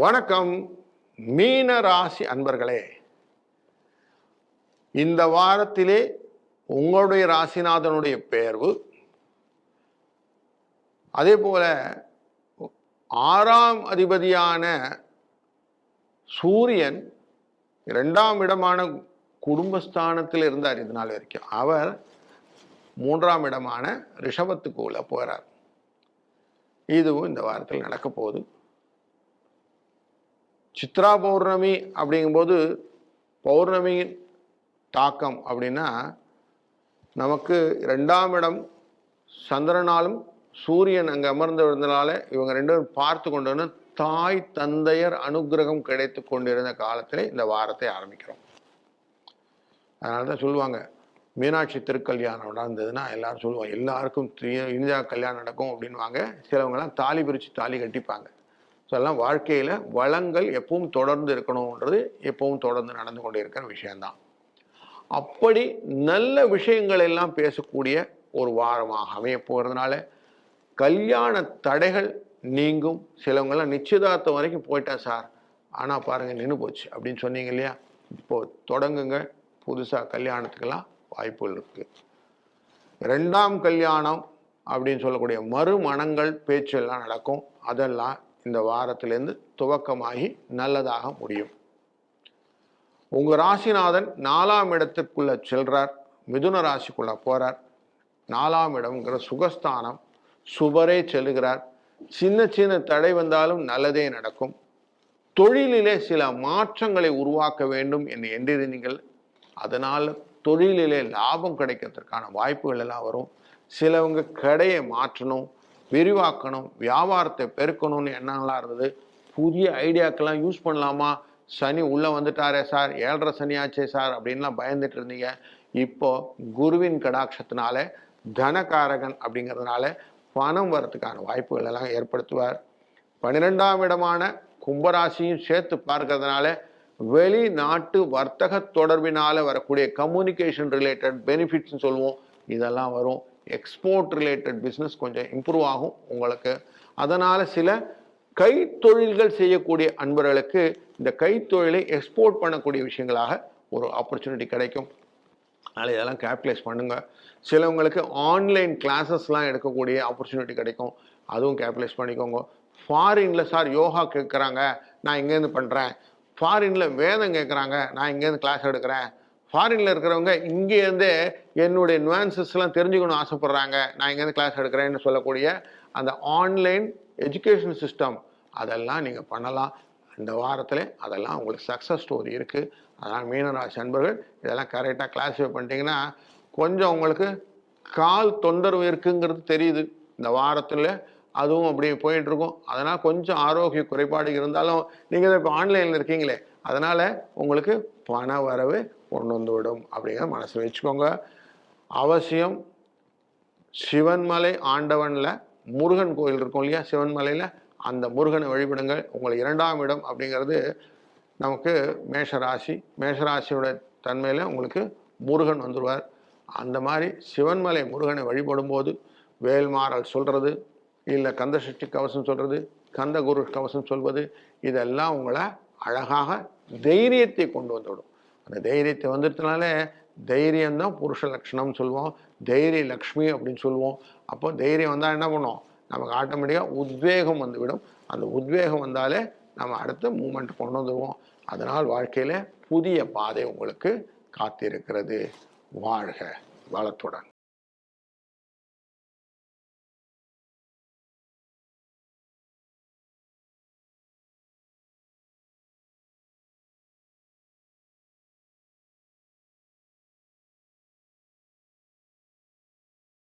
வணக்கம் மீன ராசி அன்பர்களே. இந்த வாரத்திலே உங்களுடைய ராசிநாதனுடைய பெயர்வு. அதே போல ஆறாம் அதிபதியான சூரியன் இரண்டாம் இடமான குடும்பஸ்தானத்தில் இருந்தார். இது நாள் வரைக்கும் அவர் மூன்றாம் இடமான ரிஷபத்துக்குள்ள போகிறார் இதுவும் இந்த வாரத்தில் நடக்க போகுது. சித்ரா பௌர்ணமி அப்படிங்கும்போது பௌர்ணமியின் தாக்கம் அப்படின்னா நமக்கு ரெண்டாம் இடம் சந்திரனாலும் சூரியன் அங்கே அமர்ந்து இருந்தனால இவங்க ரெண்டு பேரும் பார்த்து கொண்டு வந்து தாய் தந்தையர் அனுகிரகம் கிடைத்து கொண்டிருந்த காலத்திலே இந்த வாரத்தை ஆரம்பிக்கிறோம். அதனால தான் சொல்லுவாங்க மீனாட்சி திருக்கல்யாணம் நடந்ததுன்னா எல்லாரும் சொல்லுவாங்க எல்லாருக்கும் தி- இந்தியா கல்யாணம் நடக்கும் அப்படின்வாங்க சிலவங்கலாம் தாலி பிரித்து தாலி கட்டிப்பாங்க. ஸோ எல்லாம் வாழ்க்கையில் வளங்கள் எப்பவும் தொடர்ந்து இருக்கணுன்றது எப்பவும் தொடர்ந்து நடந்து கொண்டு இருக்கிற விஷயந்தான் அப்படி நல்ல விஷயங்கள் எல்லாம் பேசக்கூடிய ஒரு வாரமாக அமைய போகிறதுனால கல்யாண தடைகள் நீங்கும். சிலவங்கெல்லாம் நிச்சயதார்த்தம் வரைக்கும் போயிட்டேன் சார் ஆனால் பாருங்கள் நின்று போச்சு அப்படின்னு சொன்னீங்க இல்லையா? இப்போது தொடங்குங்க. புதுசாக கல்யாணத்துக்கெல்லாம் வாய்ப்புகள் இருக்குது ரெண்டாம் கல்யாணம் அப்படின்னு சொல்லக்கூடிய மறுமணங்கள் பேச்செல்லாம் நடக்கும். அதெல்லாம் இந்த வாரத்திலேருந்து துவக்கமாகி நல்லதாக முடியும். உங்கள் ராசிநாதன் நாலாம் இடத்துக்குள்ளே செல்றார் மிதுன ராசிக்குள்ளே போகிறார் நாலாம் இடம்ங்கிற சுகஸ்தானம் சுபரே செல்கிறார். சின்ன சின்ன தடை வந்தாலும் நல்லதே நடக்கும். தொழிலிலே சில மாற்றங்களை உருவாக்க வேண்டும் என்று எண்ணிருந்தீங்கள் அதனால் தொழிலிலே லாபம் கிடைக்கிறதுக்கான வாய்ப்புகள் எல்லாம் வரும். சிலவங்க கடையை மாற்றணும் விரிவாக்கணும் வியாபாரத்தை பெருக்கணும்னு எண்ணங்களாக இருந்தது. புதிய ஐடியாக்கெல்லாம் யூஸ் பண்ணலாமா? சனி உள்ளே வந்துட்டாரே சார். ஏழரை சனி ஆச்சே சார் அப்படின்லாம் பயந்துட்டு இருந்தீங்க. இப்போ குருவின் கடாட்சத்தினால தனகாரகன் அப்படிங்கிறதுனால பணம் வரத்துக்கான வாய்ப்புகள் எல்லாம் ஏற்படுத்துவார். பன்னிரெண்டாம் இடமான கும்பராசியும் சேர்த்து பார்க்கறதுனால வெளிநாட்டு வர்த்தக தொடர்பினால் வரக்கூடிய கம்யூனிகேஷன் ரிலேட்டட் பெனிஃபிட்ஸ்னு சொல்லுவோம். இதெல்லாம் வரும். எக்ஸ்போர்ட் ரிலேட்டட் பிஸ்னஸ் கொஞ்சம் இம்ப்ரூவ் ஆகும் உங்களுக்கு. அதனால் சில கைத்தொழில்கள் செய்யக்கூடிய அன்பர்களுக்கு இந்த கைத்தொழிலை எக்ஸ்போர்ட் பண்ணக்கூடிய விஷயங்களாக ஒரு ஆப்பர்ச்சுனிட்டி கிடைக்கும். அதனால் இதெல்லாம் கேபிட்டலைஸ் பண்ணுங்கள் சிலவங்களுக்கு ஆன்லைன் கிளாஸஸ்லாம் எடுக்கக்கூடிய ஆப்பர்ச்சுனிட்டி கிடைக்கும். அதுவும் கேபிட்டலைஸ் பண்ணிக்கோங்க. ஃபாரினில் சார் யோகா கேட்குறாங்க நான் இங்கேருந்து பண்ணுறேன் ஃபாரினில் வேதம் கேட்குறாங்க நான் இங்கேருந்து கிளாஸ் எடுக்கிறேன். ஃபாரினில் இருக்கிறவங்க இங்கேருந்தே என்னுடைய nuances-எல்லாம் தெரிஞ்சுக்கணும் ஆசைப்பட்றாங்க. நான் இங்கேருந்து கிளாஸ் எடுக்கிறேன்னு சொல்லக்கூடிய அந்த ஆன்லைன் எஜுகேஷன் சிஸ்டம் அதெல்லாம் நீங்கள் பண்ணலாம். இந்த வாரத்தில் அதெல்லாம் உங்களுக்கு சக்ஸஸ் ஸ்டோரி இருக்குது அதனால் மீனராசி அன்பர்கள் இதெல்லாம் கரெக்டாக கிளாஸிஃபை பண்ணிட்டீங்கன்னா கொஞ்சம் உங்களுக்கு கால் தொந்தரவு இருக்குங்கிறது தெரியுது. இந்த வாரத்தில் அதுவும் அப்படி போயிட்டு இருக்கும் அதனால் கொஞ்சம் ஆரோக்கிய குறைபாடு இருந்தாலும் நீங்கள் இப்போ ஆன்லைனில் இருக்கீங்களே. அதனால் உங்களுக்கு பண வரவு கொண்டு வந்துவிடும் அப்படிங்கிற மனசில் வச்சுக்கோங்க. அவசியம் சிவன்மலை ஆண்டவனில் முருகன் கோயில் இருக்கும் இல்லையா? சிவன்மலையில் அந்த முருகனை வழிபடுங்கள். உங்கள் இரண்டாம் இடம் அப்படிங்கிறது நமக்கு மேஷராசி. மேஷராசியோட தன்மையில் உங்களுக்கு முருகன் வந்துடுவார் அந்த மாதிரி சிவன்மலை முருகனை வழிபடும்போது வேல்மாறல் சொல்கிறது இல்லை கந்தசஷ்டி கவசம் சொல்கிறது கந்த குரு கவசம் சொல்வது இதெல்லாம் உங்களை அழகாக தைரியத்தை கொண்டு வந்துவிடும். அந்த தைரியத்தை வந்துட்டனால தைரியம்தான் புருஷ லக்ஷணம்னு சொல்லுவோம். தைரிய லக்ஷ்மி அப்படின்னு சொல்லுவோம். அப்போ தைரியம் வந்தால் என்ன பண்ணுவோம்? நமக்கு ஆட்டோமேட்டிக்காக உத்வேகம் வந்துவிடும். அந்த உத்வேகம் வந்தாலே நம்ம அடுத்த மூமெண்ட் கொண்டு வந்துடுவோம் அதனால் வாழ்க்கையில் புதிய பாதை உங்களுக்கு காத்திருக்கிறது. வாழ்க வளத்துடன்.